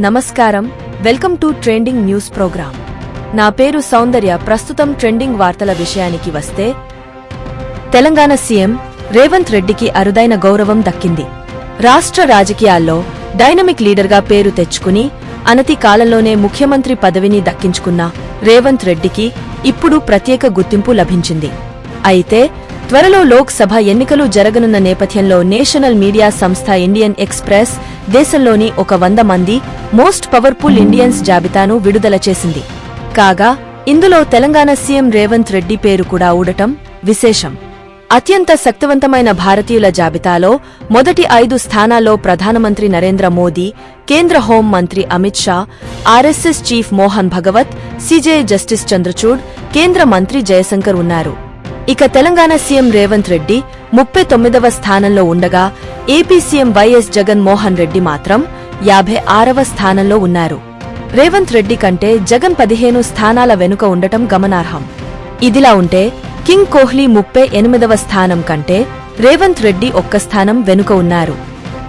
నమస్కారం. Welcome to trending news program. నా పేరు సౌందర్య. ప్రస్తుతం ట్రెండింగ్ వార్తల విషయానికి వస్తే తెలంగాణ సీఎం రేవంత్ రెడ్డికి అరుదైన గౌరవం దక్కింది. రాష్ట్ర రాజకీయాల్లో డైనమిక్ లీడర్గా పేరు తెచ్చుకుని అనతి కాలంలోనే ముఖ్యమంత్రి పదవిని దక్కించుకున్న రేవంత్ రెడ్డికి ఇప్పుడు ప్రత్యేక గుర్తింపు లభించింది. అయితే త్వరలో లోక్సభ ఎన్నికలు జరగనున్న నేపథ్యంలో నేషనల్ మీడియా సంస్థ ఇండియన్ ఎక్స్ప్రెస్ దేశంలోని ఒక వంద మంది మోస్ట్ పవర్ఫుల్ ఇండియన్స్ జాబితాను విడుదల చేసింది. కాగా ఇందులో తెలంగాణ సీఎం రేవంత్ రెడ్డి పేరు కూడా ఊడటం విశేషం. అత్యంత శక్తివంతమైన భారతీయుల జాబితాలో మొదటి ఐదు స్థానాల్లో ప్రధానమంత్రి నరేంద్ర మోదీ కేంద్ర హోం మంత్రి Amit Shah RSS chief Mohan Bhagwat CJ justice Chandrachud కేంద్ర మంత్రి జయశంకర్ ఉన్నారు. ఇక తెలంగాణ సీఎం రేవంత్ రెడ్డి ముప్పై తొమ్మిదవ స్థానంలో ఉండగా AP CM YS Jagan Mohan Reddy మాత్రం యాభై ఆరవ స్థానంలో ఉన్నారు. రేవంత్ రెడ్డి కంటే జగన్ పదిహేను స్థానాల వెనుక ఉండటం గమనార్హం. ఇదిలా ఉంటే కింగ్ కోహ్లీ ముప్పై ఎనిమిదవ స్థానం కంటే రేవంత్ రెడ్డి ఒక్క స్థానం వెనుక ఉన్నారు.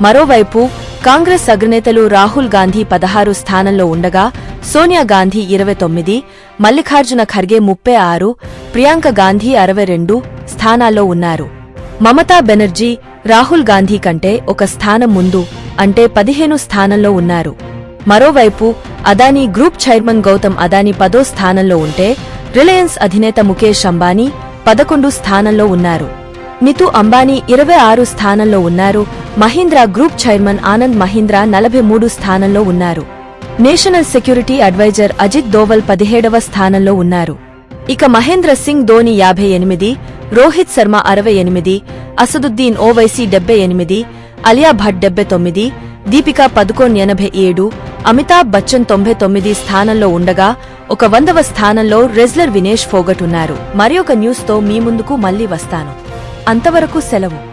మరోవైపు కాంగ్రెస్ అగ్రనేతలు రాహుల్ గాంధీ పదహారు స్థానంలో ఉండగా సోనియా గాంధీ ఇరవై తొమ్మిది మల్లికార్జున ఖర్గే ముప్పై ఆరు ప్రియాంక గాంధీ అరవై రెండు స్థానాల్లో ఉన్నారు. మమతా బెనర్జీ రాహుల్ గాంధీ కంటే ఒక స్థానం ముందు అంటే పదిహేను స్థానంలో ఉన్నారు. మరోవైపు అదానీ గ్రూప్ చైర్మన్ గౌతమ్ అదానీ పదో స్థానంలో ఉంటే రిలయన్స్ అధినేత ముఖేష్ అంబానీ పదకొండు స్థానంలో ఉన్నారు. నితు అంబానీ ఇరవై ఆరు స్థానంలో ఉన్నారు మహీంద్రా గ్రూప్ చైర్మన్ ఆనంద్ మహీంద్రా నలభై మూడు స్థానంలో ఉన్నారు. National security adviser Ajit Doval పదిహేడవ స్థానంలో ఉన్నారు. ఇక మహేంద్ర సింగ్ ధోని యాభై ఎనిమిది రోహిత్ శర్మ అరవై ఎనిమిది అసదుద్దీన్ ఓవైసీ డెబ్బై ఎనిమిది అలియా భట్ డెబ్బై తొమ్మిది దీపికా పదుకోన్ ఎనభై ఏడు అమితాబ్ బచ్చన్ తొంభై తొమ్మిది స్థానంలో ఉండగా ఒక వందవ స్థానంలో రెజ్లర్ వినేష్ ఫోగట్ ఉన్నారు. మరి ఒక న్యూస్తో మీ ముందుకు మళ్ళీ వస్తాను. అంతవరకు సెలవు.